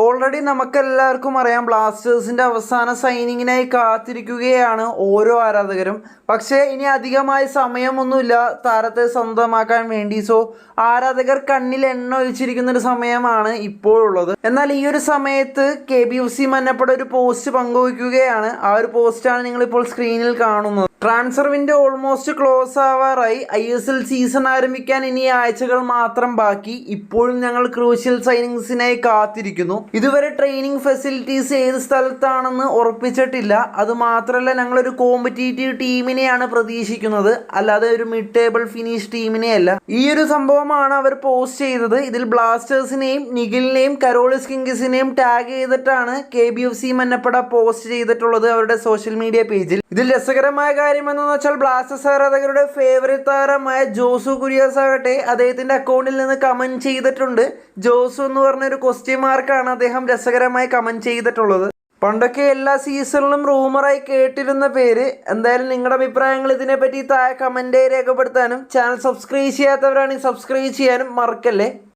Already നമുക്കെല്ലാവർക്കും അറിയാം ബ്ലാസ്റ്റേഴ്സിന്റെ അവസാന സൈനിങ്ങിനായി കാത്തിരിക്കുകയാണ് ഓരോ ആരാധകരും. പക്ഷേ ഇനി അധികമായി സമയമൊന്നുമില്ല. താരത്തെ സ്വന്തമാക്കാൻ വേണ്ടി. സോ ആരാധകർ കണ്ണിൽ എണ്ണ ഒഴിച്ചിരിക്കുന്ന ഒരു സമയമാണ് ഇപ്പോഴുള്ളത്. എന്നാൽ ഈ ഒരു സമയത്ത് K B U C Mannappada ഒരു പോസ്റ്റ് പങ്കുവയ്ക്കുകയാണ്. ആ ഒരു പോസ്റ്റാണ് നിങ്ങളിപ്പോൾ സ്ക്രീനിൽ കാണുന്നത്. ട്രാൻസ്ഫർ വിൻഡോ ഓൾമോസ്റ്റ് ക്ലോസ് ആവാറായി ഐ എസ് എൽ സീസൺ ആരംഭിക്കാൻ ഇനി ആഴ്ചകൾ മാത്രം ബാക്കി. ഇപ്പോഴും ഞങ്ങൾ ക്രൂഷ്യൽ സൈനിങ്സിനായി കാത്തിരിക്കുന്നു. ഇതുവരെ ട്രെയിനിങ് ഫെസിലിറ്റീസ് ഏത് സ്ഥലത്താണെന്ന് ഉറപ്പിച്ചിട്ടില്ല. അത് മാത്രമല്ല ഞങ്ങളൊരു കോമ്പറ്റീറ്റീവ് ടീമിനെയാണ് പ്രതീക്ഷിക്കുന്നത്. അല്ലാതെ ഒരു മിഡ് ടേബിൾ ഫിനിഷ് ടീമിനെയല്ല ഈ ഒരു സംഭവമാണ് അവർ പോസ്റ്റ് ചെയ്തത്. ഇതിൽ ബ്ലാസ്റ്റേഴ്സിനെയും നിഖിലിനെയും കരോളിസ് കിങ്സിനെയും ടാഗ് ചെയ്തിട്ടാണ് K B F C Mannappada post ചെയ്തിട്ടുള്ളത് അവരുടെ സോഷ്യൽ മീഡിയ പേജിൽ ഇതിൽ രസകരമായ കാര്യം എന്താണെന്ന് വെച്ചാൽ ബ്ലാസ്റ്റേഴ്സ് ആരാധകരുടെ ഫേവറേറ്റ് താരമായ ജോസു കുര്യാസ് ആകട്ടെ അദ്ദേഹത്തിന്റെ അക്കൗണ്ടിൽ നിന്ന് കമന്റ് ചെയ്തിട്ടുണ്ട്. ജോസു എന്ന് പറഞ്ഞൊരു ക്വസ്റ്റ്യൻ മാർക്കാണ് അദ്ദേഹം രസകരമായി കമന്റ് ചെയ്തിട്ടുള്ളത്. പണ്ടൊക്കെ എല്ലാ സീസണിലും റൂമറായി കേട്ടിരുന്ന പേര്. എന്തായാലും നിങ്ങളുടെ അഭിപ്രായങ്ങൾ ഇതിനെപ്പറ്റി താഴെ കമന്റായി രേഖപ്പെടുത്താനും ചാനൽ സബ്സ്ക്രൈബ് ചെയ്യാത്തവരാണെങ്കിൽ സബ്സ്ക്രൈബ് ചെയ്യാനും മറക്കല്ലേ?